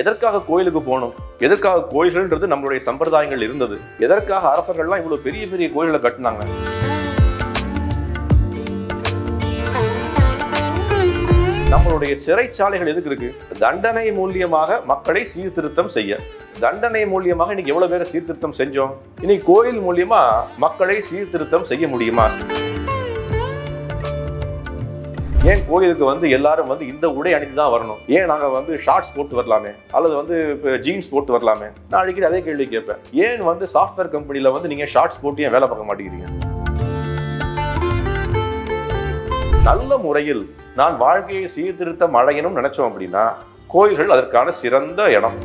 எதற்காக கோயிலுக்கு போகணும்? எதற்காக கோயில்கள்ன்றது நம்மளுடைய சம்பிரதாயங்கள் இருந்தது. எதற்காக அரசர்கள்லாம் இவ்வளோ பெரிய பெரிய கோயில்களை கட்டினாங்க? நம்மளுடைய சிறைச்சாலைகள் எதுக்கு இருக்கு? தண்டனை மூலியமாக மக்களை சீர்திருத்தம் செய்ய. தண்டனை மூலியமாக இன்னைக்கு எவ்வளவு பேரை சீர்திருத்தம் செஞ்சோம்? இன்னைக்கு கோயில் மூலியமா மக்களை சீர்திருத்தம் செய்ய முடியுமா? ஏன் கோயிலுக்கு வந்து எல்லாரும் வந்து இந்த உடை அணிந்து தான் வரணும்? ஏன் நாங்கள் வந்து ஷார்ட்ஸ் போட்டு வரலாமே? அல்லது வந்து இப்போ ஜீன்ஸ் போட்டு வரலாமே? நான் அடிக்கடி அதே கேள்வி கேட்பேன். ஏன் வந்து சாஃப்ட்வேர் கம்பெனியில் வந்து நீங்கள் ஷார்ட்ஸ் போட்டு ஏன் வேலை பார்க்க மாட்டேங்கிறீங்க? நல்ல முறையில் நான் வாழ்க்கையை சீர்திருத்தம் அடையணும்னு நினைச்சோம் அப்படின்னா கோயில்கள் அதற்கான சிறந்த இடம்.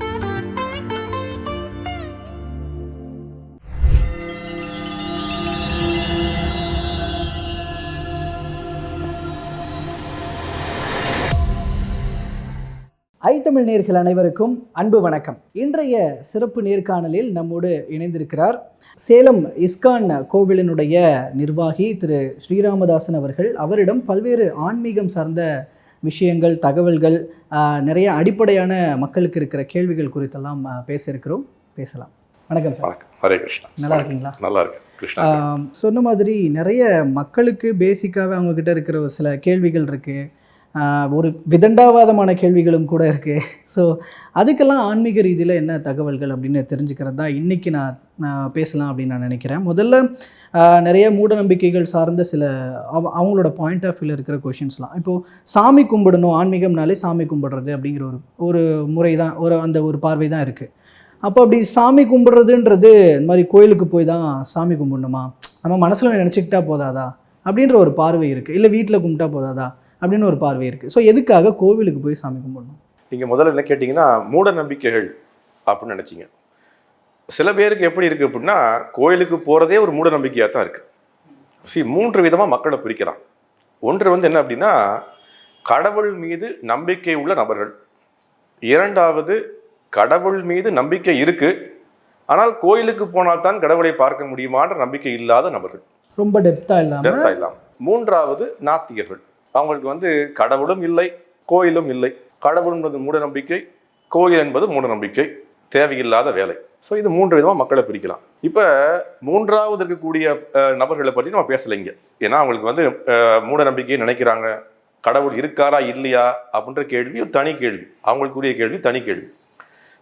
ஐத்தமிழ் நேர்கள் அனைவருக்கும் அன்பு வணக்கம். இன்றைய சிறப்பு நேர்காணலில் நம்மோடு இணைந்திருக்கிறார் சேலம் இஸ்கான் கோவிலினுடைய நிர்வாகி திரு ஸ்ரீராமதாசன் அவர்கள். அவரிடம் பல்வேறு ஆன்மீகம் சார்ந்த விஷயங்கள் தகவல்கள் நிறைய அடிப்படையான மக்களுக்கு இருக்கிற கேள்விகள் குறித்தெல்லாம் ஆஹ், பேச இருக்கிறோம் பேசலாம். வணக்கம் சார். வணக்கம். ஹரே கிருஷ்ணா. நல்லா இருக்கீங்களா? நல்லா இருக்கு சொன்ன மாதிரி நிறைய மக்களுக்கு பேசிக்காகவே அவங்க கிட்ட இருக்கிற ஒரு சில கேள்விகள் இருக்குது ஒரு விதண்டாவாதமான கேள்விகளும் கூட இருக்குது ஸோ அதுக்கெல்லாம் ஆன்மீக ரீதியில் என்ன தகவல்கள் அப்படின்னு தெரிஞ்சுக்கிறது தான் இன்றைக்கி நான் பேசலாம் அப்படின்னு நான் நினைக்கிறேன். முதல்ல நிறைய மூட நம்பிக்கைகள் சார்ந்த சில அவ- அவங்களோட பாயிண்ட் ஆஃப் வியூவில் இருக்கிற கொஷின்ஸ்லாம் இப்போது சாமி கும்பிடணும் ஆன்மீகம்னாலே சாமி கும்பிடுறது அப்படிங்கிற ஒரு ஒரு முறை தான் ஒரு அந்த ஒரு பார்வை தான் இருக்குது அப்போ அப்படி சாமி கும்பிட்றதுன்றது இந்த மாதிரி கோயிலுக்கு போய் தான் சாமி கும்பிடணுமா? நம்ம மனசில் நினச்சிக்கிட்டா போதாதா? அப்படின்ற ஒரு பார்வை இருக்குது இல்லை வீட்டில் கும்பிட்டா போதாதா? அப்படின்னு ஒரு பார்வை இருக்குது ஸோ எதுக்காக கோவிலுக்கு போய் சாமி கும்பிடணும்? நீங்க முதல்ல என்ன கேட்டீங்கன்னா மூட நம்பிக்கைகள் அப்படின்னு நினைச்சீங்க. சில பேருக்கு எப்படி இருக்கு அப்படின்னா கோயிலுக்கு போறதே ஒரு மூட நம்பிக்கையா தான் இருக்கு. சி மூன்று விதமா மக்களை பிரிக்கலாம். ஒன்று வந்து என்ன அப்படின்னா கடவுள் மீது நம்பிக்கை உள்ள நபர்கள். இரண்டாவது கடவுள் மீது நம்பிக்கை இருக்கு. ஆனால் கோயிலுக்கு போனால் தான் கடவுளை பார்க்க முடியுமான்ற நம்பிக்கை இல்லாத நபர்கள். ரொம்ப டெப்த்தாக இல்லாமல் டெப்தா இல்லாம. மூன்றாவது நாத்திகர்கள். அவங்களுக்கு வந்து கடவுளும் இல்லை கோயிலும் இல்லை. கடவுள் என்பது மூட நம்பிக்கை கோயில் என்பது மூட நம்பிக்கை தேவையில்லாத வேலை. ஸோ இது மூன்று விதமாக மக்களை பிரிக்கலாம். இப்போ மூன்றாவது இருக்கக்கூடிய நபர்களை பற்றி நம்ம பேசலைங்க ஏன்னா அவங்களுக்கு வந்து மூட நம்பிக்கையை நினைக்கிறாங்க. கடவுள் இருக்காரா இல்லையா? அப்படின்ற கேள்வி ஒரு தனி கேள்வி. அவங்களுக்குரிய கேள்வி தனி கேள்வி.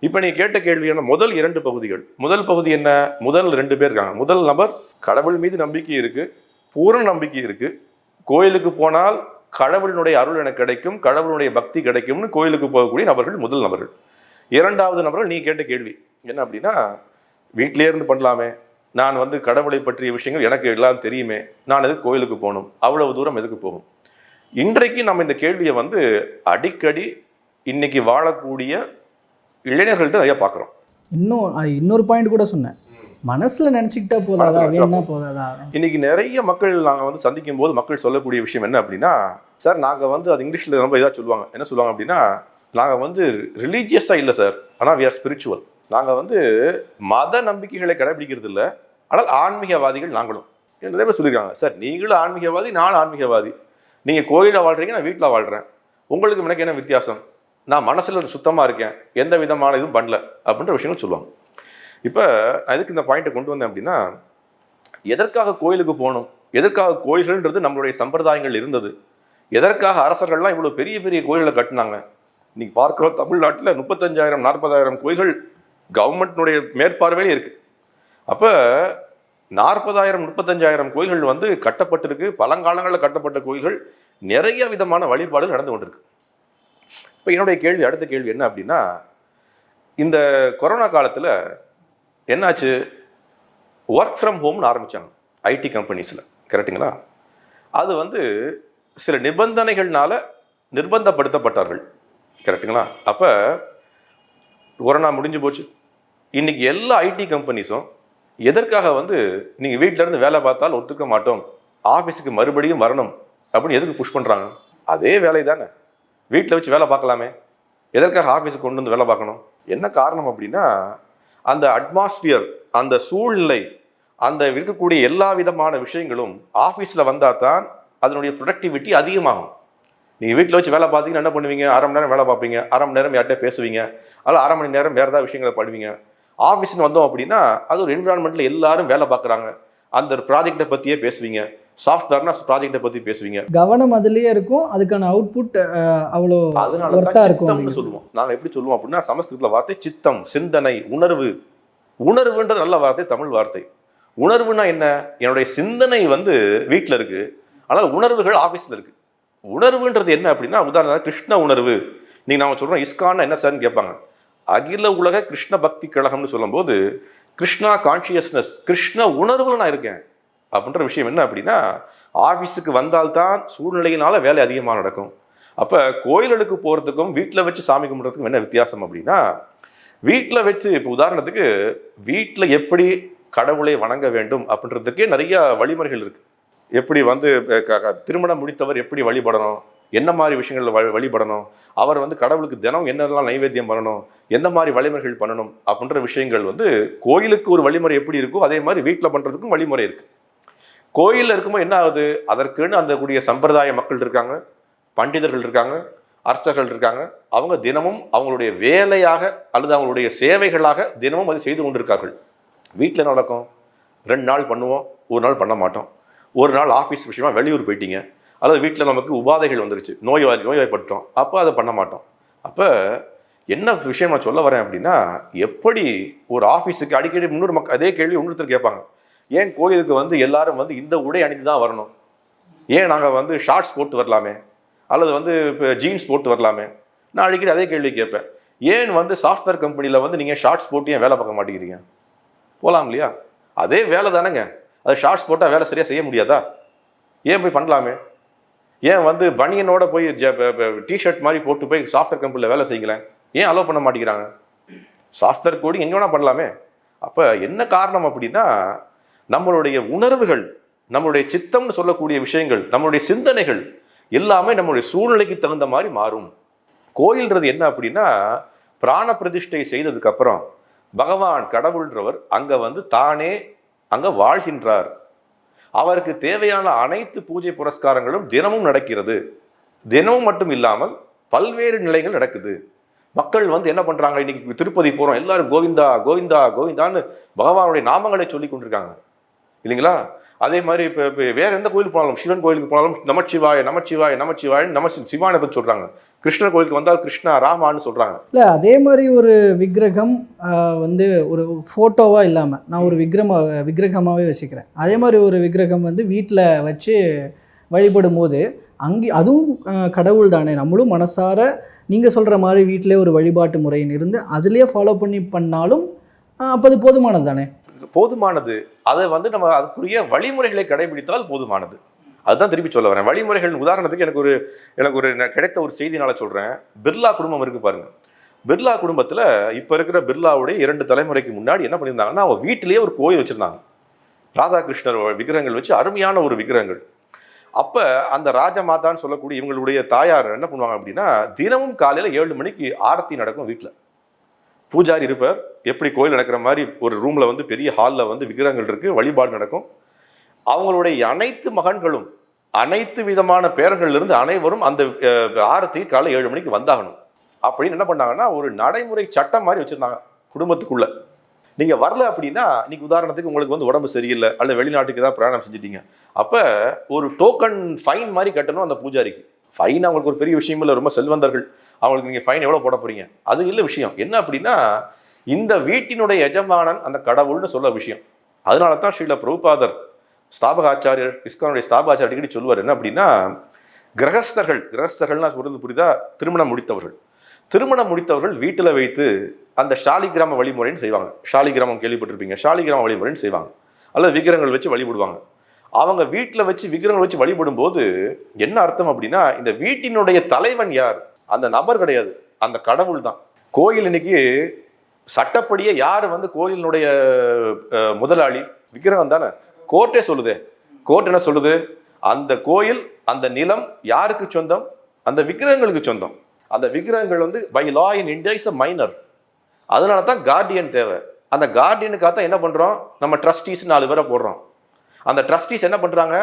இப்போ நீ கேட்ட கேள்வி என்ன? முதல் இரண்டு பகுதிகள். முதல் பகுதி என்ன? முதல் ரெண்டு பேர் இருக்காங்க. முதல் நபர் கடவுள் மீது நம்பிக்கை இருக்குது பூரண நம்பிக்கை இருக்குது கோயிலுக்கு போனால் கடவுளினுடைய அருள் எனக்கு கிடைக்கும் கடவுளுடைய பக்தி கிடைக்கும்னு கோயிலுக்கு போகக்கூடிய நபர்கள் முதல் நபர்கள். இரண்டாவது நபர்கள் நீ கேட்ட கேள்வி என்ன அப்படின்னா வீட்டிலே இருந்து பண்ணலாமே நான் வந்து கடவுளை பற்றிய விஷயங்கள் எனக்கு எல்லாம் தெரியுமே நான் எதுக்கு கோயிலுக்கு போகணும் அவ்வளவு தூரம் எதுக்கு போகும் இன்றைக்கு நம்ம இந்த கேள்வியை வந்து அடிக்கடி இன்னைக்கு வாழக்கூடிய இளைஞர்கள்ட்ட நிறைய பார்க்குறோம். இன்னும் இன்னொரு பாயிண்ட் கூட சொன்னேன். மனசில் நினச்சிக்கிட்டா போதாதா? வேணும்னா போதாதா? இன்னைக்கு நிறைய மக்கள் நாங்கள் வந்து சந்திக்கும் போது மக்கள் சொல்லக்கூடிய விஷயம் என்ன அப்படின்னா சார் நாங்கள் வந்து அது இங்கிலீஷில் ரொம்ப இதாக சொல்லுவாங்க. என்ன சொல்லுவாங்க அப்படின்னா நாங்கள் வந்து ரிலீஜியஸாக இல்லை சார். ஆனால் we are ஸ்பிரிச்சுவல் நாங்கள் வந்து மத நம்பிக்கைகளை கடைபிடிக்கிறது இல்லை ஆனால் ஆன்மீகவாதிகள் நாங்களும். நிறைய பேர் சொல்லியிருக்காங்க சார் நீங்களும் ஆன்மீகவாதி நானும் ஆன்மீகவாதி. நீங்கள் கோயிலில் வாழ்றீங்க நான் வீட்டில் வாழ்கிறேன் உங்களுக்கு எனக்கு என்ன வித்தியாசம்? நான் மனசில் சுத்தமாக இருக்கேன். எந்த விதமான இதுவும் பண்ணல. அப்படின்ற விஷயங்கள் சொல்லுவாங்க. இப்போ அதுக்கு இந்த பாயிண்ட்டை கொண்டு வந்தேன் அப்படின்னா எதற்காக கோயிலுக்கு போகணும்? எதற்காக கோயில்கள்ன்றது நம்மளுடைய சம்பிரதாயங்கள் இருந்தது. எதற்காக அரசர்கள்லாம் இவ்வளோ பெரிய பெரிய கோயில்களை கட்டினாங்க? இன்னைக்கு பார்க்குறோம் தமிழ்நாட்டில் முப்பத்தஞ்சாயிரம் நாற்பதாயிரம் கோயில்கள் கவர்மெண்ட்னுடைய மேற்பார்வையிலே இருக்குது அப்போ நாற்பதாயிரம் முப்பத்தஞ்சாயிரம் கோயில்கள் வந்து கட்டப்பட்டிருக்கு. பழங்காலங்களில் கட்டப்பட்ட கோயில்கள் நிறைய விதமான வழிபாடுகள் நடந்து கொண்டிருக்கு. இப்போ என்னுடைய கேள்வி அடுத்த கேள்வி என்ன அப்படின்னா இந்த கொரோனா காலத்தில் என்னாச்சு? ஒர்க் ஃப்ரம் ஹோம்னு ஆரம்பித்தாங்க ஐடி கம்பெனிஸில் கரெக்டுங்களா அது வந்து சில நிபந்தனைகள்னால நிர்பந்தப்படுத்தப்பட்டார்கள். கரெக்டுங்களா அப்போ கொரோனா முடிஞ்சு போச்சு. இன்னைக்கு எல்லா ஐடி கம்பெனிஸும் எதற்காக வந்து நீங்கள் வீட்டிலேருந்து வேலை பார்த்தால் ஒத்துக்க மாட்டோம் ஆஃபீஸுக்கு மறுபடியும் வரணும் அப்படின்னு எதுக்கு புஷ் பண்ணுறாங்க அதே வேலை தானே. வீட்டில் வச்சு வேலை பார்க்கலாமே. எதற்காக ஆஃபீஸுக்கு கொண்டு வந்து வேலை பார்க்கணும்? என்ன காரணம் அப்படின்னா அந்த அட்மாஸ்பியர் அந்த சூழ்நிலை அந்த இருக்கக்கூடிய எல்லா விதமான விஷயங்களும் ஆஃபீஸில் வந்தால் தான் அதனுடைய ப்ரொடக்டிவிட்டி அதிகமாகும். நீங்கள் வீட்டில் வச்சு வேலை பார்த்தீங்கன்னா என்ன பண்ணுவீங்க? அரை மணி நேரம் வேலை பார்ப்பீங்க. அரை மணி நேரம் யார்கிட்ட பேசுவீங்க. அதில் அரை மணி நேரம் வேறு ஏதாவது விஷயங்களை பண்ணுவீங்க ஆஃபீஸ்னு வந்தோம் அப்படின்னா அது ஒரு என்விரான்மெண்ட்டில் எல்லாரும் வேலை பார்க்குறாங்க. அந்த ஒரு ப்ராஜெக்டை பற்றியே பேசுவீங்க. சாஃப்ட்வேர்னா ப்ராஜெக்டை பற்றி பேசுவீங்க. கவனம் அதுலயே இருக்கும். அதுக்கான அவுட்புட் அவ்வளோ அதனால தான் சித்தம்னு சொல்லுவோம். நாங்கள் எப்படி சொல்லுவோம் அப்படின்னா சமஸ்கிருதத்தில் வார்த்தை சித்தம் சிந்தனை உணர்வு. உணர்வுன்ற நல்ல வார்த்தை தமிழ் வார்த்தை. உணர்வுனா என்ன? என்னுடைய சிந்தனை வந்து வீட்டில் இருக்கு. ஆனால் உணர்வுகள் ஆஃபீஸில் இருக்கு. உணர்வுன்றது என்ன அப்படின்னா உதாரணம் கிருஷ்ண உணர்வு. நீங்க நாம சொல்றோம் இஸ்கான்னா என்ன சார்னு கேட்பாங்க. அகில உலக கிருஷ்ண பக்தி கழகம்னு சொல்லும்போது கிருஷ்ணா கான்ஷியஸ்னஸ் கிருஷ்ண உணர்வுல நான் இருக்கேன். அப்படின்ற விஷயம் என்ன அப்படின்னா ஆஃபீஸுக்கு வந்தால்தான் சூழ்நிலையினால வேலை அதிகமாக நடக்கும். அப்போ கோயிலுக்கு போகிறதுக்கும் வீட்டில் வச்சு சாமி கும்பிட்றதுக்கும் என்ன வித்தியாசம் அப்படின்னா வீட்டில் வச்சு இப்போ உதாரணத்துக்கு வீட்டில் எப்படி கடவுளை வணங்க வேண்டும் அப்படின்றதுக்கே நிறைய வழிமுறைகள் இருக்குது எப்படி வந்து திருமணம் முடித்தவர் எப்படி வழிபடணும்? என்ன மாதிரி விஷயங்களில் வழி வழிபடணும்? அவர் வந்து கடவுளுக்கு தினம் என்னெல்லாம் நைவேத்தியம் பண்ணணும்? எந்த மாதிரி வழிமுறைகள் பண்ணணும்? அப்படின்ற விஷயங்கள் வந்து கோயிலுக்கு ஒரு வழிமுறை எப்படி இருக்கோ அதே மாதிரி வீட்டில் பண்ணுறதுக்கும் வழிமுறை இருக்குது கோயிலில் இருக்கும்போது என்ன ஆகுது? அதற்குன்னு அந்த கூடிய சம்பிரதாய மக்கள் இருக்காங்க பண்டிதர்கள் இருக்காங்க அர்ச்சகர்கள் இருக்காங்க. அவங்க தினமும் அவங்களுடைய வேலையாக அல்லது அவங்களுடைய சேவைகளாக தினமும் அதை செய்து கொண்டிருக்கார்கள். வீட்டில் என்ன நடக்கும்? ரெண்டு நாள் பண்ணுவோம் ஒரு நாள் பண்ண மாட்டோம். ஒரு நாள் ஆஃபீஸ் விஷயமா வெளியூர் போயிட்டீங்க. அல்லது வீட்டில் நமக்கு உபாதைகள் வந்துருச்சு. நோய்வாய் நோய்வாய்ப்பட்டோம் அப்போ அதை பண்ண மாட்டோம். அப்போ என்ன விஷயம் நான் சொல்ல வரேன் அப்படின்னா எப்படி ஒரு ஆஃபீஸுக்கு அடிக்கடி முன்னூறு மக்கள் அதே கேள்வி இன்னொருத்தர் கேட்பாங்க. ஏன் கோயிலுக்கு வந்து எல்லாரும் வந்து இந்த உடை அணிந்து தான் வரணும்? ஏன் நாங்கள் வந்து ஷார்ட்ஸ் போட்டு வரலாமே? அல்லது வந்து இப்போ ஜீன்ஸ் போட்டு வரலாமே? நான் அடிக்கடி அதே கேள்வி கேட்பேன். ஏன் வந்து சாஃப்ட்வேர் கம்பெனியில் வந்து நீங்கள் ஷார்ட்ஸ் போட்டு ஏன் வேலை பார்க்க மாட்டேங்கிறீங்க? போகலாம் இல்லையா? அதே வேலை தானேங்க. அது ஷார்ட்ஸ் போட்டால் வேலை சரியாக செய்ய முடியாதா? ஏன் போய் பண்ணலாமே? ஏன் வந்து பனியனோட போய் டிஷர்ட் மாதிரி போட்டு போய் சாஃப்ட்வேர் கம்பெனியில் வேலை செய்யலேன் ஏன் அலோவ் பண்ண மாட்டேங்கிறாங்க? சாஃப்ட்வேர் கோடிங் எங்கே வேணால் பண்ணலாமே. அப்போ என்ன காரணம் அப்படின்னா நம்மளுடைய உணர்வுகள் நம்மளுடைய சித்தம்னு சொல்லக்கூடிய விஷயங்கள் நம்மளுடைய சிந்தனைகள் எல்லாமே நம்மளுடைய சூழ்நிலைக்கு தகுந்த மாதிரி மாறும். கோயில்ன்றது என்ன அப்படின்னா பிராண பிரதிஷ்டை செய்ததுக்கப்புறம் பகவான் கடவுள்ன்றவர் அங்கே வந்து தானே அங்கே வாழ்கின்றார். அவருக்கு தேவையான அனைத்து பூஜை புரஸ்காரங்களும் தினமும் நடக்கிறது. தினமும் மட்டும் இல்லாமல் பல்வேறு நிலைகள் நடக்குது. மக்கள் வந்து என்ன பண்ணுறாங்க இன்னைக்கு திருப்பதி போகிறோம் எல்லாரும் கோவிந்தா கோவிந்தா கோவிந்தான்னு பகவானுடைய நாமங்களை சொல்லி கொண்டிருக்காங்க. இல்லைங்களா? அதே மாதிரி இப்போ இப்போ வேற எந்த கோயிலுக்கு போனாலும் சிவன் கோயிலுக்கு போனாலும் நமச்சிவாய நமச்சிவாய நமச்சிவாய நம சிவானை பற்றி சொல்றாங்க. கிருஷ்ணர் கோயிலுக்கு வந்தால் கிருஷ்ணா ராமான்னு சொல்றாங்க. இல்லை அதே மாதிரி ஒரு விக்கிரகம் வந்து ஒரு ஃபோட்டோவாக இல்லாமல் நான் ஒரு விக்ரம விக்கிரகமாகவே வச்சுக்கிறேன். அதே மாதிரி ஒரு விக்கிரகம் வந்து வீட்டில் வச்சு வழிபடும் போது அங்கே அதுவும் கடவுள் தானே. நம்மளும் மனசார நீங்கள் சொல்கிற மாதிரி வீட்டிலே ஒரு வழிபாட்டு முறைன்னு இருந்து அதுலேயே ஃபாலோ பண்ணி பண்ணாலும் அப்போ அது போதுமானது தானே? போதுமானது. அதை வந்து நம்ம அதுக்குரிய வழிமுறைகளை கடைபிடித்தால் போதுமானது. அதுதான் திருப்பி சொல்ல வரேன். வழிமுறைகள் உதாரணத்துக்கு எனக்கு ஒரு எனக்கு ஒரு கிடைத்த ஒரு செய்தினால சொல்கிறேன் பிர்லா குடும்பம் இருக்கு பாருங்க. பிர்லா குடும்பத்தில் இப்போ இருக்கிற பிர்லாவுடைய இரண்டு தலைமுறைக்கு முன்னாடி என்ன பண்ணியிருந்தாங்கன்னா அவங்க வீட்டிலேயே ஒரு கோயில் வச்சுருந்தாங்க. ராதாகிருஷ்ணர் விக்கிரகங்கள் வச்சு அருமையான ஒரு விக்கிரகங்கள். அப்போ அந்த ராஜமாதான்னு சொல்லக்கூடிய இவங்களுடைய தாயார் என்ன பண்ணுவாங்க அப்படின்னா தினமும் காலையில் ஏழு மணிக்கு ஆரத்தி நடக்கும் வீட்டில் பூஜாரி இருப்பார். எப்படி கோயில் நடக்கிற மாதிரி ஒரு ரூமில் வந்து பெரிய ஹாலில் வந்து விக்கிரகங்கள் இருக்குது வழிபாடு நடக்கும். அவங்களுடைய அனைத்து மகன்களும் அனைத்து விதமான பேரங்கள்லேருந்து அனைவரும் அந்த ஆரத்தி காலை ஏழு மணிக்கு வந்தாகணும். அப்படின்னு என்ன பண்ணாங்கன்னா ஒரு நடைமுறை சட்டம் மாதிரி வச்சுருந்தாங்க குடும்பத்துக்குள்ளே. நீங்கள் வரல அப்படின்னா இன்னைக்கு உதாரணத்துக்கு உங்களுக்கு வந்து உடம்பு சரியில்லை அல்ல வெளிநாட்டுக்கு ஏதாவது பிரயாணம் செஞ்சிட்டீங்க. அப்போ ஒரு டோக்கன் ஃபைன் மாதிரி கட்டணும் அந்த பூஜாரிக்கு. ஃபைன் அவங்களுக்கு ஒரு பெரிய விஷயம் இல்லை ரொம்ப செல்வந்தர்கள். அவங்களுக்கு நீங்கள் ஃபைன் எவ்வளோ போட போகிறீங்க அது இல்லை விஷயம். என்ன அப்படின்னா இந்த வீட்டினுடைய எஜமானன் அந்த கடவுள்னு சொல்ல விஷயம். அதனால தான் ஸ்ரீல பிரபுபாதர் ஸ்தாபகாச்சாரியர் இஸ்கானுடைய ஸ்தாபக அடிக்கடி சொல்வார் என்ன அப்படின்னா கிரகஸ்தர்கள் கிரகஸ்தர்கள்னா சொல்றது புரிதா திருமணம் முடித்தவர்கள். திருமணம் முடித்தவர்கள் வீட்டில் வைத்து அந்த ஷாலிகிராம வழிமுறைன்னு செய்வாங்க. ஷாலிகிராமம் கேள்விப்பட்டிருப்பீங்க. ஷாலிகிராம வழிமுறைன்னு செய்வாங்க. அல்லது விக்கிரங்கள் வச்சு வழிபடுவாங்க. அவங்க வீட்டில் வச்சு விக்கிரகங்கள் வச்சு வழிபடும் போது என்ன அர்த்தம் அப்படின்னா இந்த வீட்டினுடைய தலைவன் யார்? அந்த நபர் கிடையாது. அந்த கடவுள் தான் கோயில் இன்னைக்கு சட்டப்படியே யார் வந்து கோயிலினுடைய முதலாளி? விக்கிரகம் தானே. கோர்ட்டே சொல்லுதே. கோர்ட் என்ன சொல்லுது? அந்த கோயில் அந்த நிலம் யாருக்கு சொந்தம்? அந்த விக்கிரகங்களுக்கு சொந்தம். அந்த விக்கிரகங்கள் வந்து by law in India is a minor அதனால தான் கார்டியன் தேவை. அந்த கார்டியனுக்காக தான் என்ன பண்ணுறோம் நம்ம ட்ரஸ்டீஸ் நாலு பேரை போடுறோம். அந்த ட்ரஸ்டீஸ் என்ன பண்ணுறாங்க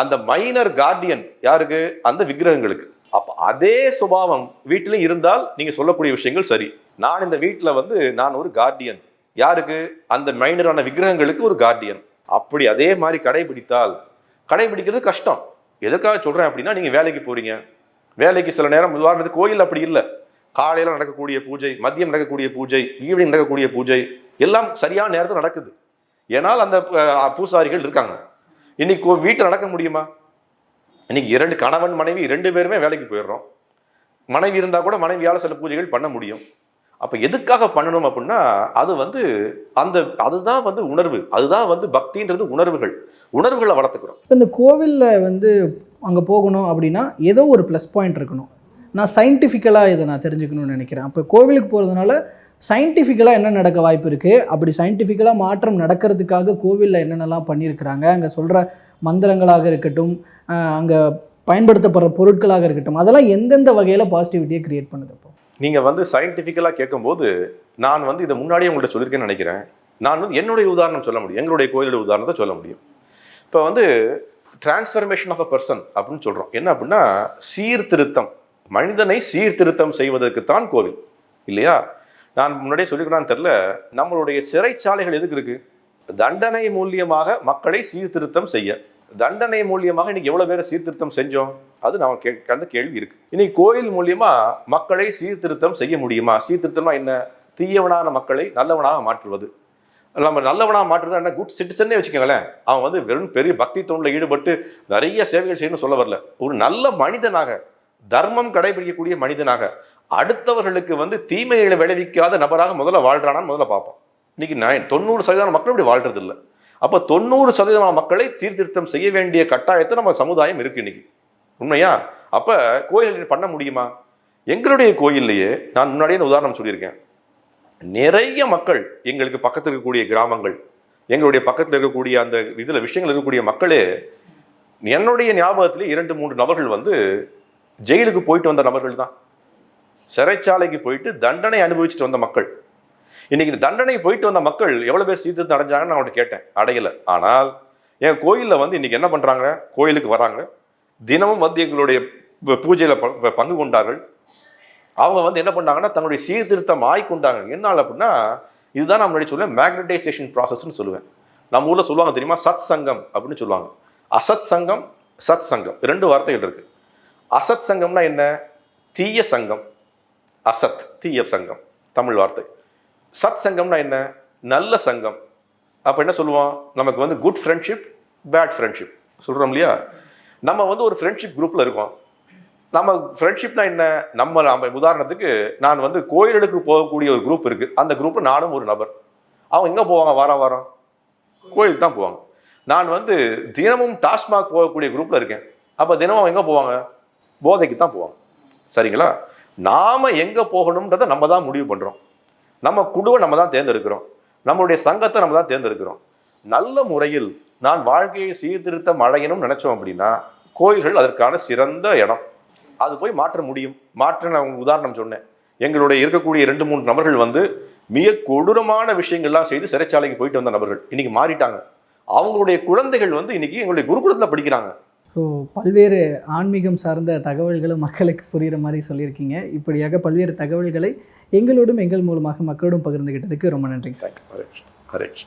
அந்த மைனர் கார்டியன் யாருக்கு? அந்த விக்கிரகங்களுக்கு. அப்போ அதே சுபாவம் வீட்டிலும் இருந்தால் நீங்க சொல்லக்கூடிய விஷயங்கள் சரி. நான் இந்த வீட்டில் வந்து நான் ஒரு கார்டியன் யாருக்கு? அந்த மைனரான விக்கிரகங்களுக்கு ஒரு கார்டியன் அப்படி அதே மாதிரி கடைபிடித்தால் கடைபிடிக்கிறது கஷ்டம். எதுக்காக சொல்கிறேன் அப்படின்னா நீங்கள் வேலைக்கு போகிறீங்க வேலைக்கு சில நேரம் உதாரணத்துக்கு கோயில் அப்படி இல்லை. காலையில் நடக்கக்கூடிய பூஜை மதியம் நடக்கக்கூடிய பூஜை ஈவினிங் நடக்கக்கூடிய பூஜை எல்லாம் சரியான நேரத்தில் நடக்குது. ஏன்னால் அந்த பூசாரிகள் இருக்காங்க. இன்னைக்கு வீட்டில் நடக்க முடியுமா? இன்னைக்கு இரண்டு கணவன் மனைவி ரெண்டு பேருமே வேலைக்கு போயிடுறோம். மனைவி இருந்தால் கூட மனைவியால் சில பூஜைகள் பண்ண முடியும். அப்போ எதுக்காக பண்ணணும் அப்படின்னா அது வந்து அந்த அதுதான் வந்து உணர்வு. அதுதான் வந்து பக்தின்றது உணர்வுகள். உணர்வுகளை வளர்த்துக்கிறோம். இப்போ இந்த கோவிலில் வந்து அங்கே போகணும் அப்படின்னா ஏதோ ஒரு ப்ளஸ் பாயிண்ட் இருக்கணும். நான் சயின்டிஃபிக்கலாக இதை நான் தெரிஞ்சுக்கணும்னு நினைக்கிறேன். அப்போ கோவிலுக்கு போகிறதுனால சயின்டிஃபிக்கலாக என்ன நடக்க வாய்ப்பு இருக்குது அப்படி சயின்டிஃபிக்கலாக மாற்றம் நடக்கிறதுக்காக கோவிலில் என்னென்னலாம் பண்ணியிருக்கிறாங்க? அங்கே சொல்கிற மந்திரங்களாக இருக்கட்டும் அங்கே பயன்படுத்தப்படுற பொருட்களாக இருக்கட்டும் அதெல்லாம் எந்தெந்த வகையில் பாசிட்டிவிட்டியை கிரியேட் பண்ணுது இப்போ? நீங்கள் வந்து சயின்டிஃபிக்கலாக கேட்கும்போது நான் வந்து இதை முன்னாடியே உங்கள்கிட்ட சொல்லியிருக்கேன்னு நினைக்கிறேன். நான் வந்து என்னுடைய உதாரணம் சொல்ல முடியும். எங்களுடைய கோயிலுடைய உதாரணத்தை சொல்ல முடியும். இப்போ வந்து டிரான்ஸ்ஃபர்மேஷன் ஆஃப் அ பர்சன் அப்படின்னு சொல்கிறோம் என்ன அப்படின்னா சீர்திருத்தம். மனிதனை சீர்திருத்தம் செய்வதற்கு தான் கோவில். இல்லையா? நான் முன்னாடியே சொல்லிக்கணும்னு தெரில நம்மளுடைய சிறைச்சாலைகள் எதுக்கு இருக்குது தண்டனை மூலியமாக மக்களை சீர்திருத்தம் செய்ய. தண்டனை மூலியமாக இன்னைக்கு எவ்வளோ பேரை சீர்திருத்தம் செஞ்சோம்? அது நம்ம கே அந்த கேள்வி இருக்குது இன்னைக்கு கோயில் மூலியமாக மக்களை சீர்திருத்தம் செய்ய முடியுமா? சீர்திருத்தம்னா என்ன? தீயவனான மக்களை நல்லவனாக மாற்றுவது. நம்ம நல்லவனாக மாற்றுறது என்ன? குட் சிட்டிசன்னே வச்சுக்கோங்களேன். அவன் வந்து வெறும் பெரிய பக்தி தொண்டில் ஈடுபட்டு நிறைய சேவைகள் செய்யணும்னு சொல்ல வரல. ஒரு நல்ல மனிதனாக தர்மம் கடைபிடிக்கக்கூடிய மனிதனாக அடுத்தவர்களுக்கு வந்து தீமைகளை விளைவிக்காத நபராக முதல்ல வாழ்கிறானான்னு முதல்ல பார்ப்போம். இன்னைக்கு நான் தொண்ணூறு சதவீதம் மக்கள் இப்படி வாழ்றது இல்லை அப்போ தொண்ணூறு சதவீதமான மக்களை சீர்திருத்தம் செய்ய வேண்டிய கட்டாயத்தை நம்ம சமுதாயம் இருக்குது இன்னைக்கு. உண்மையா? அப்போ கோயில் பண்ண முடியுமா? எங்களுடைய கோயில்லையே நான் முன்னாடியே இந்த உதாரணம் சொல்லியிருக்கேன். நிறைய மக்கள் எங்களுக்கு பக்கத்தில் இருக்கக்கூடிய கிராமங்கள் எங்களுடைய பக்கத்தில் இருக்கக்கூடிய அந்த இதில் விஷயங்கள் இருக்கக்கூடிய மக்களே என்னுடைய ஞாபகத்திலே இரண்டு மூன்று நபர்கள் வந்து ஜெயிலுக்கு போயிட்டு வந்த நபர்கள் தான். சிறைச்சாலைக்கு போயிட்டு தண்டனை அனுபவிச்சுட்டு வந்த மக்கள். இன்னைக்கு தண்டனை போயிட்டு வந்த மக்கள் எவ்வளோ பேர் சீர்திருத்தம் அடைஞ்சாங்கன்னு நான் அவன்கிட்ட கேட்டேன். அடையலை. ஆனால் என் கோயிலில் வந்து இன்றைக்கி என்ன பண்ணுறாங்க கோயிலுக்கு வராங்க. தினமும் வந்து எங்களுடைய பூஜையில் பங்கு கொண்டார்கள். அவங்க வந்து என்ன பண்ணாங்கன்னா தன்னுடைய சீர்திருத்தம் ஆய்கொண்டாங்க. என்னால் அப்படின்னா இதுதான் நான் முன்னாடி சொல்லுவேன் மேக்னடைசேஷன் ப்ராசஸ்னு சொல்லுவேன். நம்ம ஊரில் சொல்லுவாங்க தெரியுமா? சத் சங்கம் அப்படின்னு சொல்லுவாங்க. அசத் சங்கம் சத் சங்கம். ரெண்டு வார்த்தைகள் இருக்குது அசத் சங்கம்னா என்ன? தீய சங்கம். அசத் தீய சங்கம் தமிழ் வார்த்தை. சத் சங்கம்னா என்ன? நல்ல சங்கம். அப்போ என்ன சொல்லுவோம்? நமக்கு வந்து குட் ஃப்ரெண்ட்ஷிப் பேட் ஃப்ரெண்ட்ஷிப் சொல்கிறோம் இல்லையா? நம்ம வந்து ஒரு ஃப்ரெண்ட்ஷிப் குரூப்பில் இருக்கோம். நம்ம ஃப்ரெண்ட்ஷிப்னா என்ன? நம்ம நம்ம உதாரணத்துக்கு நான் வந்து கோயிலுக்கு போகக்கூடிய ஒரு குரூப் இருக்குது அந்த குரூப்பில் நானும் ஒரு நபர். அவங்க எங்கே போவாங்க? வாரம் வாரம். கோயிலுக்கு தான் போவாங்க. நான் வந்து தினமும் டாஸ்மாக் போகக்கூடிய குரூப்பில் இருக்கேன். அப்போ தினமும் அவங்க எங்கே போவாங்க? போதைக்கு தான் போவாங்க. சரிங்களா? நாம் எங்கே போகணுன்றதை நம்ம தான் முடிவு பண்ணுறோம் நம்ம குழுவை நம்ம தான் தேர்ந்தெடுக்கிறோம். நம்மளுடைய சங்கத்தை நம்ம தான் தேர்ந்தெடுக்கிறோம். நல்ல முறையில் நான் வாழ்க்கையை சீர்திருத்தம் அடையணும்னு நினச்சோம் அப்படின்னா கோயில்கள் அதற்கான சிறந்த இடம். அது போய் மாற்ற முடியும். மாற்ற நான் உதாரணம் சொன்னேன். எங்களுடைய இருக்கக்கூடிய ரெண்டு மூணு நபர்கள் வந்து மிக கொடூரமான விஷயங்கள்லாம் செய்து சிறைச்சாலைக்கு போயிட்டு வந்த நபர்கள். இன்றைக்கி மாறிட்டாங்க. அவங்களுடைய குழந்தைகள் வந்து இன்றைக்கி எங்களுடைய குருகுலத்தில் படிக்கிறாங்க. ஸோ பல்வேறு ஆன்மீகம் சார்ந்த தகவல்களும் மக்களுக்கு புரிகிற மாதிரி சொல்லியிருக்கீங்க. இப்படியாக பல்வேறு தகவல்களை எங்களோடும் எங்கள் மூலமாக மக்களோடும் பகிர்ந்துகிட்டதுக்கு ரொம்ப நன்றி தேங்க்யூ ஹரேஷ் ஹரேஷ்